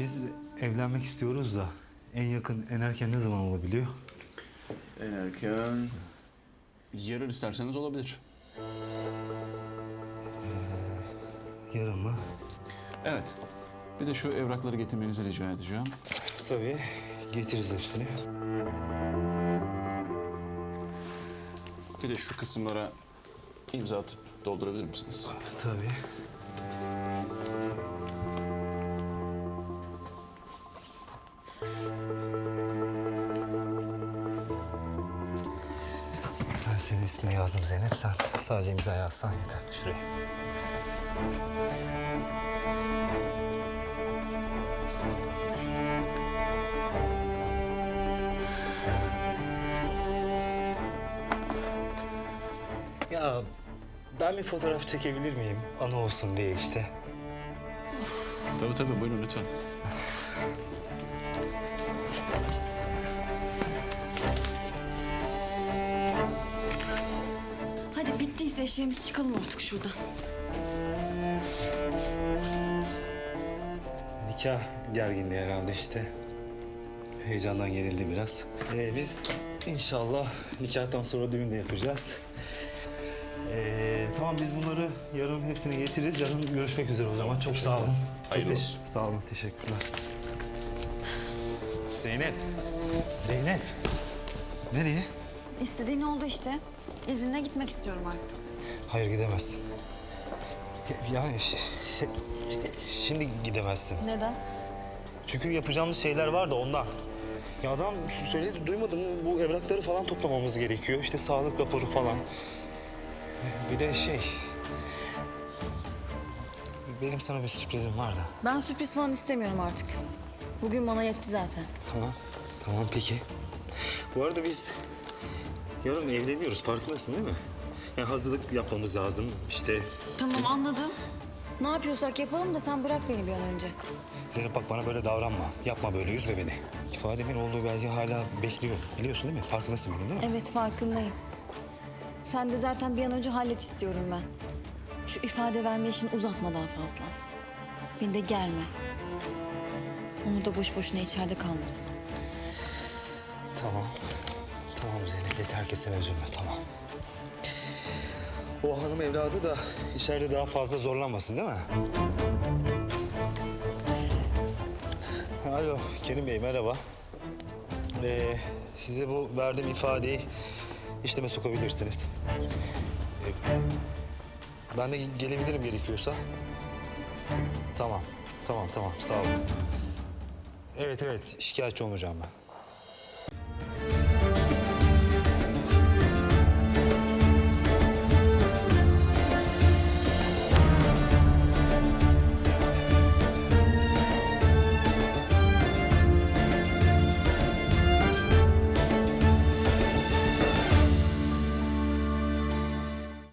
Biz evlenmek istiyoruz da en yakın, en erken ne zaman olabiliyor? En erken... Yarın isterseniz olabilir. Yarın mı? Evet. Bir de şu evrakları getirmenizi rica edeceğim. Tabii. Getiririz hepsini. Bir de şu kısımlara imza atıp doldurabilir misiniz? Tabii. Ben senin ismini yazdım Zeynep. Sen sadece imza yazsan yeter. Şuraya. Ya ben bir fotoğraf çekebilir miyim? Anı olsun diye işte. Tabii tabii buyurun lütfen. Bittiyse işlerimiz çıkalım artık şuradan. Nikah gerginliği herhalde işte. Heyecandan gerildi biraz. Ee, biz inşallah nikahtan sonra düğün de yapacağız. Ee, tamam biz bunları yarın hepsini getiririz. Yarın görüşmek üzere o zaman. Çok sağ olun. Çok Hayırlı teş- olsun. Sağ olun, teşekkürler. Zeynep. Zeynep. Nereye? İstediğin oldu işte. İzinle gitmek istiyorum artık. Hayır gidemezsin. Yani şi- şi- şimdi gidemezsin. Neden? Çünkü yapacağımız şeyler var da ondan. Ya adam söyledi duymadım bu evrakları falan toplamamız gerekiyor. İşte sağlık raporu falan. Bir de şey... Benim sana bir sürprizim var da. Ben sürpriz falan istemiyorum artık. Bugün bana yetti zaten. Tamam. Tamam peki. Bu arada biz yarın evleniyoruz farkındasın değil mi? Yani hazırlık yapmamız lazım. İşte Tamam anladım. Ne yapıyorsak yapalım da sen bırak beni bir an önce. Zeynep bak bana böyle davranma. Yapma böyle üzme beni. İfademin olduğu belge hala bekliyor. Biliyorsun değil mi? Farkındasın bunun değil mi? Evet farkındayım. Sen de zaten bir an önce hallet istiyorum ben. Şu ifade verme işini uzatma daha fazla. Beni de germe. Onu da boş boşuna içeride kalmasın. Tamam. Tamam Zeynep yeter ki sen üzülme tamam. O hanım evladı da içeride daha fazla zorlanmasın değil mi? Alo Kerim Bey merhaba. Ee, size bu verdiğim ifadeyi işleme sokabilirsiniz. Ee, ben de gelebilirim gerekiyorsa. Tamam, tamam, tamam. Sağ olun. Evet, evet. Şikayetçi olmayacağım ben.